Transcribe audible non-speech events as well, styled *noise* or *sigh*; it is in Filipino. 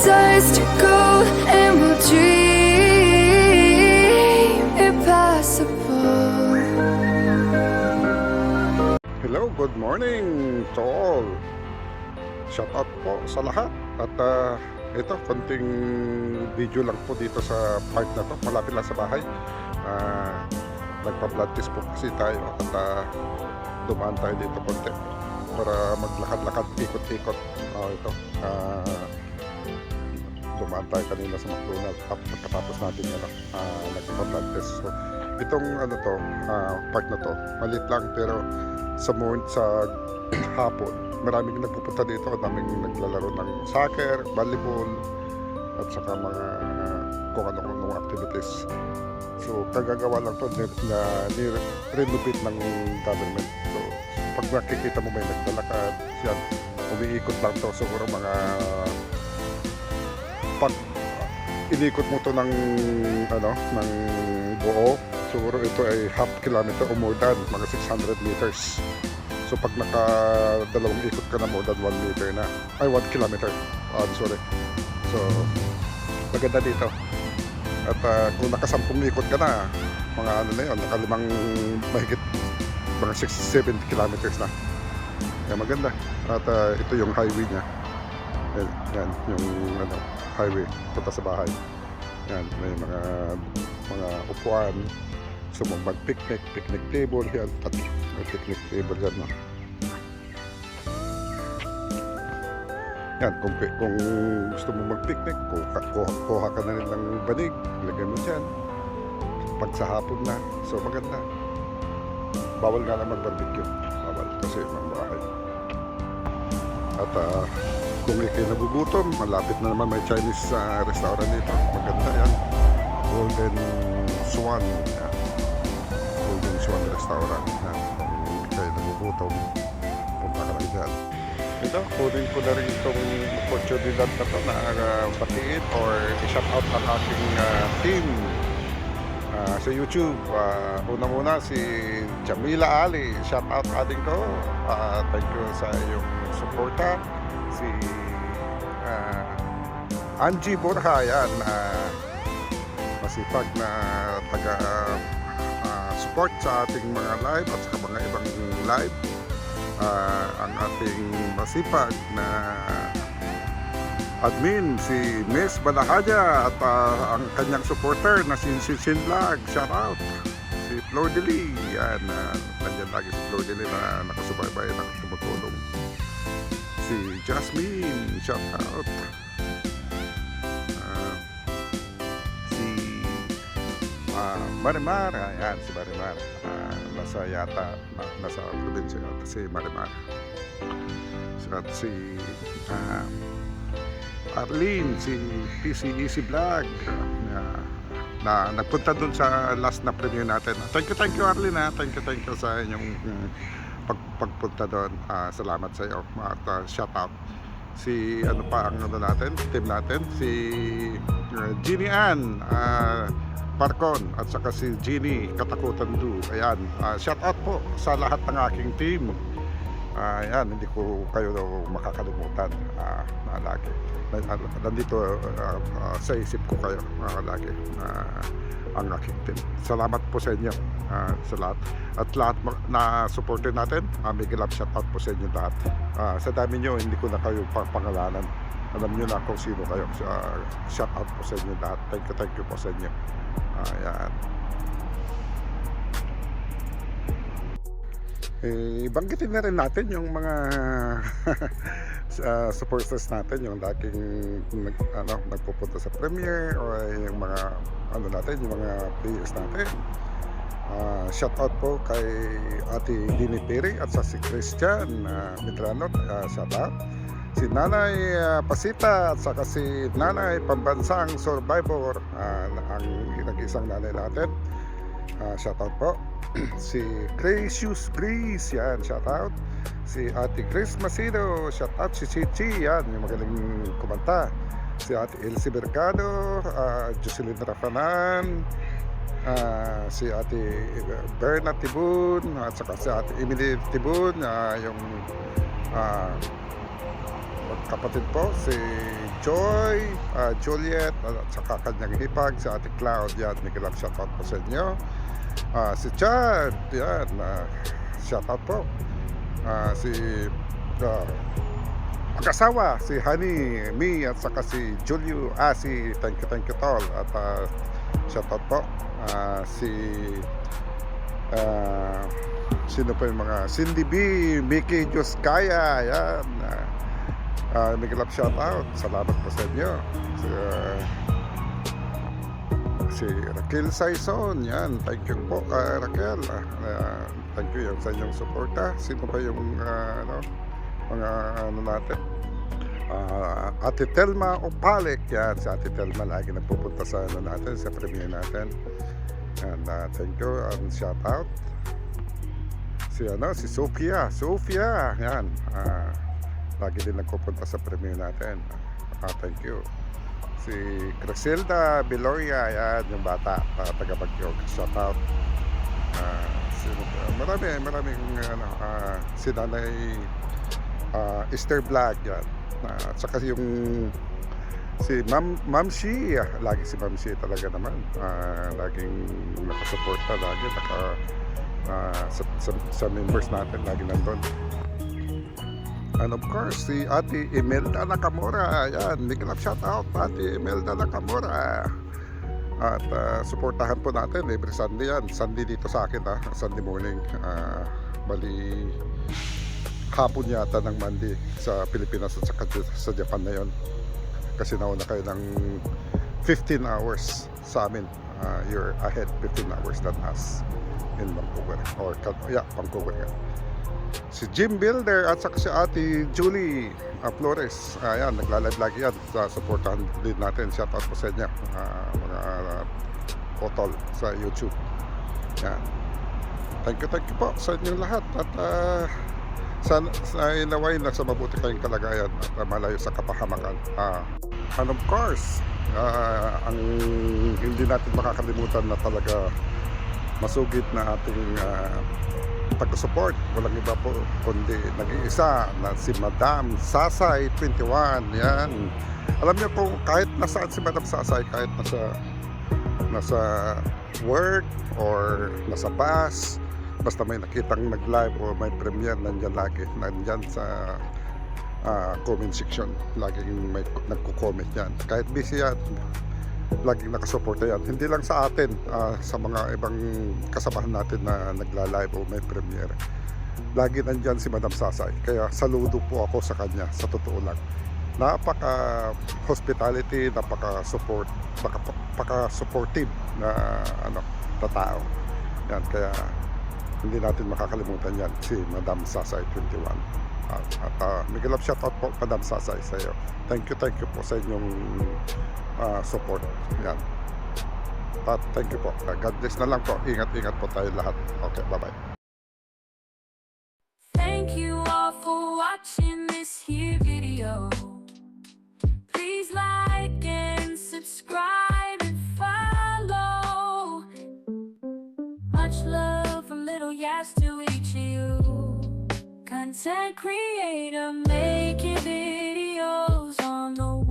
dust to gold and we'll dream impossible. Hello, good morning to all. Shout out po sa lahat. At ah, ito, konting video lang po dito sa park na to. Malapit lang sa bahay. Ah, nagpa-blood test po kasi tayo at ah, dumaan tayo dito konti para maglakad-lakad, ikot-ikot. Ah, ito. Ah, dumaan tayo kanina sa McDonald's at pagkatapos natin yan, uh, nagpa-blood test. So, itong ano to, ah, park na to, maliit lang pero sa morning sa *clears throat* hapon maraming nagpupunta dito daming naglalaro ng soccer, volleyball at saka mga kung ano kung activities so kagagawa lang to na ni-renovate ng government so pag nakikita mo may naglalakad yan umiikot lang to siguro mga inikot mo to ng ano ng buo. Siguro ito ay half kilometer o more than mga 600 meters. So pag naka dalawang ikot ka na more than 1 meter na. Ay 1 kilometer. Oh, sorry. So maganda dito. At ah, kung nakasampung ikot ka na mga ano na yun nakalimang mahigit mga 6 70 kilometers na. Kaya maganda. At ah, ito yung highway niya. Yan, yan yung ano, highway punta sa bahay. Yan may mga mga upuan. So mag picnic picnic table yan at may picnic table yan no? yan kung, kung gusto mo mag picnic kuha, kuha, kuha ka na rin ng banig lagay mo dyan. Pag sa hapon na so maganda. Bawal nga lang mag barbecue bawal kasi mga bahay at ah, kung ikay nagugutom, malapit na naman may Chinese ah, restaurant dito. Maganda yan. Golden Swan. Yan. Golden Swan Restaurant. Yan. Kung ikay nagugutom, punta ka lang dyan. Ito, kunin ko na rin itong oportunidad na to na uh, batiin or i-shout out ang aking ah, team Ah, sa YouTube. Ah, Una-una si Jamila Ali. Shout out ating ko. Ah, thank you sa iyong suporta. Si ah, Angie Borja yan. ah, masipag na taga ah, support sa ating mga live at sa mga ibang live. Ah, ang ating masipag na admin si Miss Balahaja at ah, ang kanyang supporter na si Shin Vlog. Shout out! Si Flor Lee. Yan, uh, nandyan lagi si Flor Lee na nakasubaybay na tumutulong. Si Jasmine. Shout out! Ah, Marimar. Ayan, si Marimar. Ah, nasa yata, na, nasa probinsya yata si Marimar. At si ah, Arlene, si PC Easy Vlog na, na nagpunta dun sa last na premiere natin. Thank you, thank you Arlene ha. Thank you, thank you sa inyong mm, pag, pagpunta doon. Ah, salamat sa iyo. At ah, shout out. Si ano pa ang ano natin, team natin, si uh, Jeannie Ann, ah, Parcon at saka si Jeannie Katakutan Du. Ayan, ah, shout out po sa lahat ng aking team. Ah, yan, hindi ko kayo makakalimutan ah, na lagi. Na- na- Nandito ah, ah, sa isip ko kayo mga lagi na ang aking team. Salamat po sa inyo ah, sa lahat. At lahat na supporter natin, uh, big love shout out po sa inyo lahat. Ah, sa dami nyo, hindi ko na kayo pang pangalanan. Alam nyo na kung sino kayo. Ah, shout out po sa inyo lahat. Thank you, thank you po sa inyo. Ayan. eh, banggitin na rin natin yung mga *laughs* sa supporters natin yung dating nag, ano, nagpupunta sa premiere o yung mga ano natin, yung mga players natin. Ah, shout out po kay Ate Dini Peri at sa si Christian uh, Medrano, ah, shout out. Si Nanay ah, Pasita at saka si Nanay Pambansang Survivor, ah, ang nag-isang nanay natin. Ah, shout out po. *clears throat* si Gracious Grace, yan, shout out. Si Ate Grace Macedo, shout out. Si Chichi, yan, yung magaling kumanta. Si Ate Elsie Mercado, uh, Jocelyn Rafanan, ah, si Ate Berna Tibun, at saka si Ate Emily Tibun, ah, yung ah, kapatid po, si Joy, ah, Juliet, at saka kanyang hipag, si Ate Cloud, yan, Miguel shoutout po sa inyo. Ah, si Chad, yan, uh, shoutout po. Ah, si ah, mag-asawa, si Honey, me, at saka si Julio, ah, si thank you, thank you tol, at ah, shoutout po. Ah, si ah, sino pa yung mga Cindy B, Mickey Diyos Kaya, yan. Ah, uh, Miguel Love shoutout. Salamat po sa inyo. Si, ah, si Raquel Saison, yan. Thank you po, ah, Raquel. Ah, thank you yan sa inyong suporta. Sino pa yung ah, ano, mga ano natin? Ah, Ate Telma Opalik, yan. Si Ate Telma lagi nagpupunta sa ano natin, sa premiere natin. And ah, thank you and shout out. Si ano, si Sofia. Sofia, yan. Ah, lagi din nagpupunta sa premiere natin. Ah, thank you. Si Griselda Beloria, yan, yung bata, uh, taga Baguio. Shout out. Ah, sino pa? marami, maraming ano, ah, si Nanay ah, Esther Vlog, yan. Ah, at saka yung si Ma'am Ma'am Shi, ah, lagi si Ma'am Shi talaga naman. Ah, laging nakasuporta lagi, naka ah, sa, sa, sa members natin lagi nandun. And of course, si Ate Imelda Nakamura. Yan, big love shout out, Ate Imelda Nakamura. At ah, suportahan po natin every Sunday yan. Sunday dito sa akin ha, Sunday morning. Ah, bali hapon yata ng Monday sa Pilipinas at saka sa Japan na yon. Kasi nauna kayo ng 15 hours sa amin. Ah, you're ahead 15 hours than us in Vancouver. Or, yeah, Vancouver yan si Jim Builder at saka si Ate Julie uh, Flores. Ayan, nagla-live lagi yan. Sa supportahan din natin. Shout out po sa inyo. ah, mga uh, sa YouTube. Yan. Thank you, thank you po sa inyong lahat. At uh, sa, sa inaway na sa mabuti kayong kalagayan at uh, malayo sa kapahamakan. Ah, and of course, ah, ang hindi natin makakalimutan na talaga masugid na ating uh, taga-support. Walang iba po kundi nag-iisa na si Madam Sasay 21. Yan. Alam niyo po kahit nasaan si Madam Sasay, kahit nasa nasa work or nasa bus, basta may nakitang nag-live o may premiere, nandyan lagi. Nandyan sa ah, comment section. Laging may nagko-comment yan. Kahit busy yan, laging nakasuporta yan. Hindi lang sa atin, ah, sa mga ibang kasamahan natin na nagla-live o may premiere. Lagi nandyan si Madam Sasay. Kaya saludo po ako sa kanya, sa totoo lang. Napaka hospitality, napaka support, napaka supportive na ano, na tao. Yan, kaya hindi natin makakalimutan yan si Madam Sasay 21. At, at uh, Miguel Love shoutout po Madam Sasay sa iyo. Thank you, thank you po sa inyong ah, support. Yan. At thank you po. Ah, God bless na lang po. Ingat-ingat po tayo lahat. Okay, bye-bye. Thank you all for watching this here video. Please like and subscribe and follow. Much love from Little Yas to each of you. Content creator making videos on the